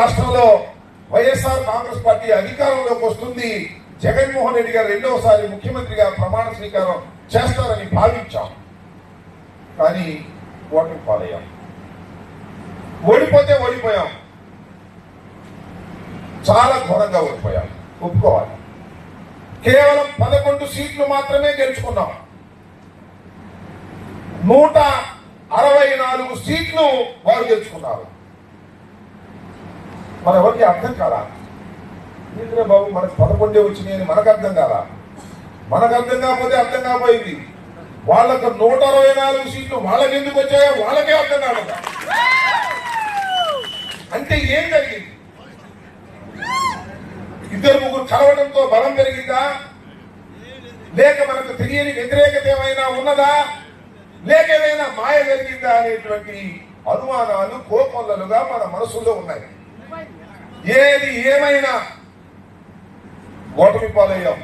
రాష్ట్రంలో వైఎస్ఆర్ కాంగ్రెస్ పార్టీ అధికారంలోకి వస్తుంది. జగన్మోహన్ రెడ్డి గారు రెండవసారి ముఖ్యమంత్రిగా ప్రమాణ స్వీకారం చేస్తారని భావించాం. కానీ ఓటమి పాలయ్యాం. ఓడిపోతే ఓడిపోయాం. చాలా ఘోరంగా ఓడిపోయాం. ఒప్పుకోవాలి. కేవలం పదకొండు సీట్లు మాత్రమే గెలుచుకున్నాం. నూట అరవై నాలుగు సీట్లు వారు గెలుచుకున్నారు. మన ఎవరికి అర్థం కాదా ఏంద్రే బాబు మనకు పదకొండే వచ్చినాయని మనకు అర్థం కాదా మనకు అర్థం కాకపోతే అర్థం కాపోయింది వాళ్ళకు నూట అరవై నాలుగు సీట్లు వాళ్ళకి ఎందుకు వచ్చాయో వాళ్ళకే అర్థం కాదు. అంటే ఏం జరిగింది? ఇద్దరు ముగ్గురు కలవడంతో బలం పెరిగిందా? లేక మనకు తెలియని వ్యతిరేకత ఏమైనా ఉన్నదా? లేక ఏదైనా మాయ జరిగిందా అనేటువంటి అనుమానాలు కోకొల్లలుగా మన మనసులో ఉన్నాయి. ఏది ఏమైనా ఓటమి పాలయ్యాం.